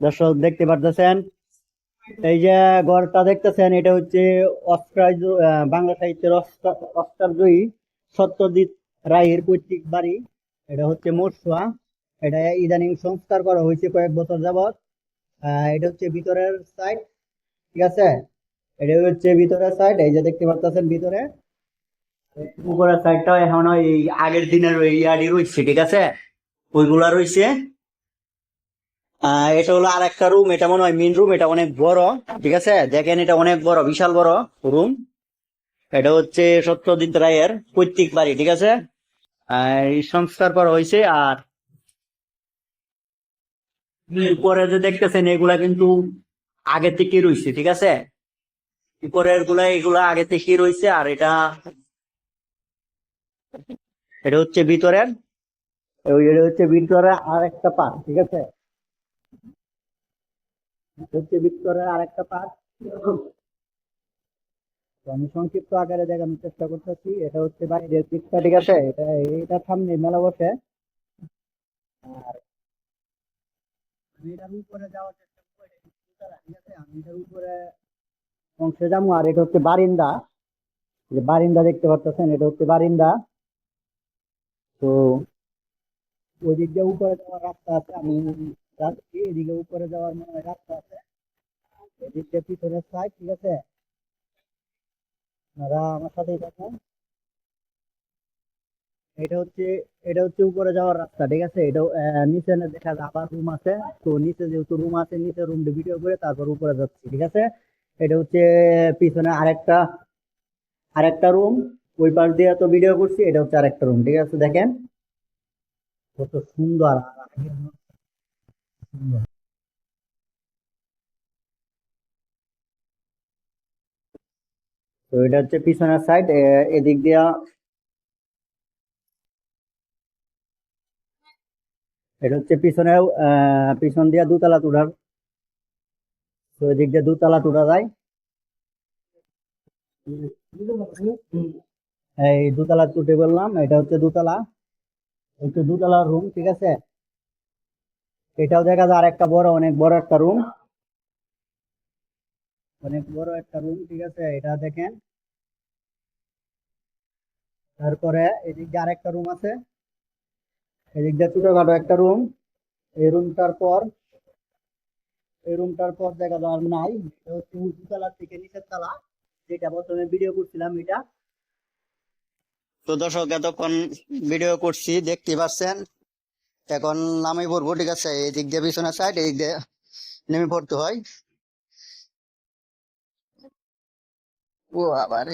দর্শক, দেখতে পারতেছেন? এই যে ঘরটা দেখতেছেন, এটা হচ্ছে বাংলা সাহিত্যের অস্কার জয়ী সত্যজিৎ রায়ের পৈতৃক বাড়ি। এটা হচ্ছে মোরসুয়া। এটা ইদানিং সংস্কার করা হয়েছে কয়েক বছর যাবৎ। এটা হচ্ছে ভিতরের সাইড ঠিক আছে? এটা হচ্ছে ভিতরের সাইড এই যে দেখতে পাচ্ছেন ভিতরে। উপরের সাইডটা এখন ওই আগের দিনের ওই ইয়ারই রয়েছে, ঠিক আছে? ওইগুলা রয়েছে। এটা হলো আর একটা রুম এটা মনে হয় মেন রুম এটা অনেক বড়, ঠিক আছে? দেখেন এটা অনেক বড়, বিশাল বড় রুম এটা হচ্ছে সত্যজিৎ রায়ের পৈতৃক বাড়ি, ঠিক আছে? আর সংস্কার করা হয়েছে, আর উপরে যে দেখতেছেন, এগুলা কিন্তু আগে থেকে রয়েছে, ঠিক আছে? উপরেরগুলা, এগুলা আগে থেকে রয়েছে, আর এটা এটা হচ্ছে ভিতরের এটা হচ্ছে ভিতরে আর একটা পার্ট ঠিক আছে? হচ্ছে ভিতরের আর একটা পার্ট আমি সংক্ষিপ্ত আকারে দেখানোর চেষ্টা করতেছি। এটা হচ্ছে বাইরের দিকটা ঠিক আছে? এটা এটা সামনে মেলা বসে। আর আমি এটার উপরে যাওয়ার চেষ্টা উঁচা, ঠিক আছে? আমি এটার উপরে অংশে যাব। আর এটা হচ্ছে বারিন্দা। যে বারিন্দা দেখতে পাচ্ছেন এটা হচ্ছে বারিন্দা। তো ওই দিক দিয়ে উপরে যাওয়ার রাস্তা আছে। আমি এদিকে উপরে যাওয়ার মনে হয় রাস্তা আছে। এদিক পিছনের সাইড ঠিক আছে? আপনারা আমার সাথেই থাকুন। এটা হচ্ছে এটা হচ্ছে উপরে যাওয়ার রাস্তা, ঠিক আছে? এটা নিচে দেখা যায়, আবার রুম আছে। তো নিচে যেহেতু রুম আছে, নিচে রুম ভিডিও করে তারপর উপরে যাচ্ছি, ঠিক আছে? এটা হচ্ছে পিছনে আরেকটা আরেকটা রুম ওই পাশ দিয়ে তো ভিডিও করছি, এটা হচ্ছে আরেকটা রুম ঠিক আছে? দেখেন? কত সুন্দর তো এটা হচ্ছে পিছনের সাইড এদিক দিয়া এটা হচ্ছে পিছনে পিছন দিয়া দুতলা তুলার তো এদিক দিয়ে দুতলা তুলা যায়। এই দুতলা তুটে বললাম, এটা হচ্ছে দুতলা। একটু দুতলা রুম ঠিক আছে? এটাও দেখা যায় আর একটা বড়, অনেক বড় একটা রুম অনেক বড় একটা রুম ঠিক আছে? এটা দেখেন। তারপরে এদিক দিয়ে আরেকটা রুম আছে। এদিক দিয়ে ছোটখাটো একটা রুম এই রুমটার পর, এই রুমটার পর দেখা যায় আর নাই। হচ্ছে উঁচুতলার থেকে নিচের তলা, যেটা প্রথমে ভিডিও করছিলাম এটা। তো দর্শক, এতক্ষণ ভিডিও করছি, দেখতে পাচ্ছেন? এখন নামে পড়ব, ঠিক আছে? এই দিক দিয়ে পিছনে সাইড এই দিক দিয়ে নেমে পড়তে হয়। ও আবার